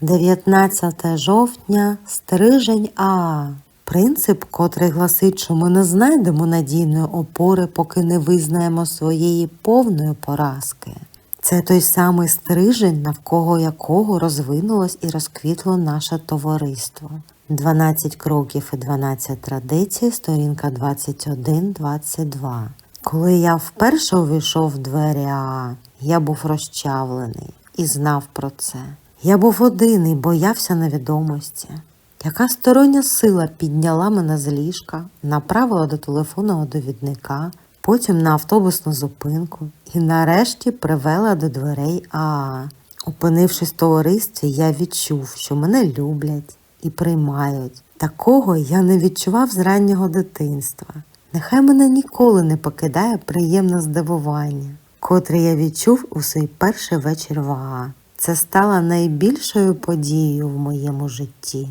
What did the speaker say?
19 жовтня Стрижень А. Принцип, котрий гласить, що ми не знайдемо надійної опори, поки не визнаємо своєї повної поразки. Це той самий стрижень, навколо якого розвинулось і розквітло наше товариство. 12 кроків і 12 традицій, сторінка 21-22. Коли я вперше увійшов в двері АА, я був розчавлений і знав про це. Я був один і боявся невідомості. Яка стороння сила підняла мене з ліжка, направила до телефонного довідника, потім на автобусну зупинку і нарешті привела до дверей АА. Опинившись в товаристві, я відчув, що мене люблять і приймають. Такого я не відчував з раннього дитинства. Нехай мене ніколи не покидає приємне здивування, котре я відчув у свій перший вечір в АА. Це стало найбільшою подією в моєму житті.